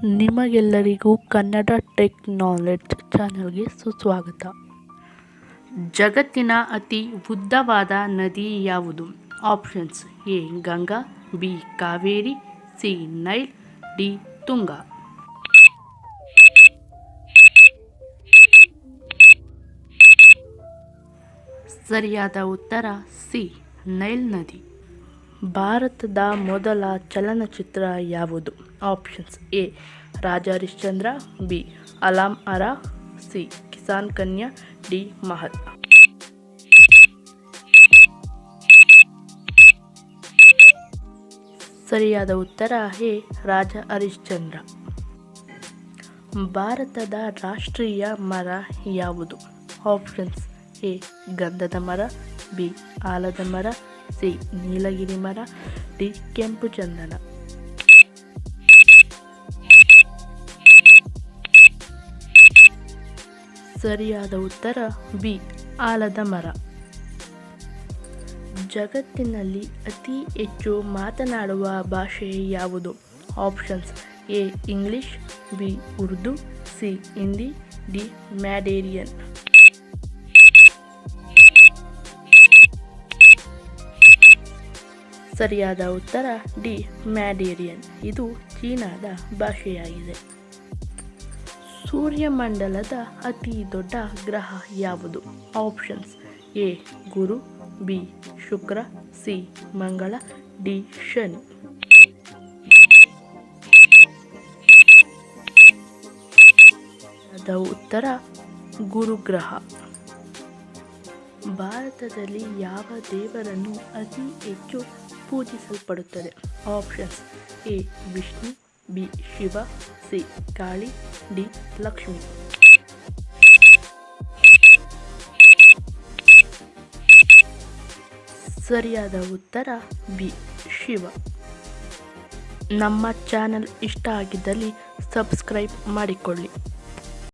ನಿಮಗೆಲ್ಲರಿಗೂ Kannada tech knowledge ಚಾನಲ್ಗೆ ಸುಸ್ವಾಗತ. ಜಗತ್ತಿನ ಅತಿ ಉದ್ದವಾದ ನದಿ ಯಾವುದು? Options A, Ganga, B, Kaveri, C, Nile, D, Tunga. ಸರಿಯಾದ ಉತ್ತರ ಸಿ, ನೈಲ್ ನದಿ. ಭಾರತದ ಮೊದಲ ಚಲನಚಿತ್ರ ಯಾವುದು? Options A, Raja Harishchandra, B, Alam Ara, C, Kisan Kanya, D Mahal ಸರಿಯಾದ ಉತ್ತರ ಎ, ರಾಜ ಹರಿಶ್ಚಂದ್ರ. ಭಾರತದ ರಾಷ್ಟ್ರೀಯ ಮರ ಯಾವುದು? ಆಪ್ಷನ್ಸ್ ಎ ಗಂಧದ ಮರ, ಬಿ ಆಲದ ಮರ, ಸಿ ನೀಲಗಿರಿ ಮರ, ಡಿ ಕೆಂಪು ಚಂದನ. ಸರಿಯಾದ ಉತ್ತರ, ಬಿ ಆಲದ ಮರ. ಜಗತ್ತಿನಲ್ಲಿ ಅತಿ ಹೆಚ್ಚು ಮಾತನಾಡುವ ಭಾಷೆ ಯಾವುದು? Options A English, B Urdu, C Hindi, D Mandarin. ಸರಿಯಾದ ಉತ್ತರ ಡಿ, ಮ್ಯಾಡೇರಿಯನ್. ಇದು ಚೀನಾದ ಭಾಷೆಯಾಗಿದೆ. ಸೂರ್ಯಮಂಡಲದ ಅತಿ ದೊಡ್ಡ ಗ್ರಹ ಯಾವುದು? Options A, Guru, B, Shukra, C, Mangala, D, Shani. ಅದ ಉತ್ತರ, ಗುರುಗ್ರಹ. ಭಾರತದಲ್ಲಿ ಯಾವ ದೇವರನ್ನು ಅತಿ ಹೆಚ್ಚು ಪೂಜಿಸಲ್ಪಡುತ್ತದೆ. Options A Vishnu B Shiva C Kali D Lakshmi ಸರಿಯಾದ ಉತ್ತರ ಬಿ ಶಿವ ನಮ್ಮ ಚಾನಲ್ ಇಷ್ಟ ಆಗಿದ್ದಲ್ಲಿ ಸಬ್ಸ್ಕ್ರೈಬ್ ಮಾಡಿಕೊಳ್ಳಿ.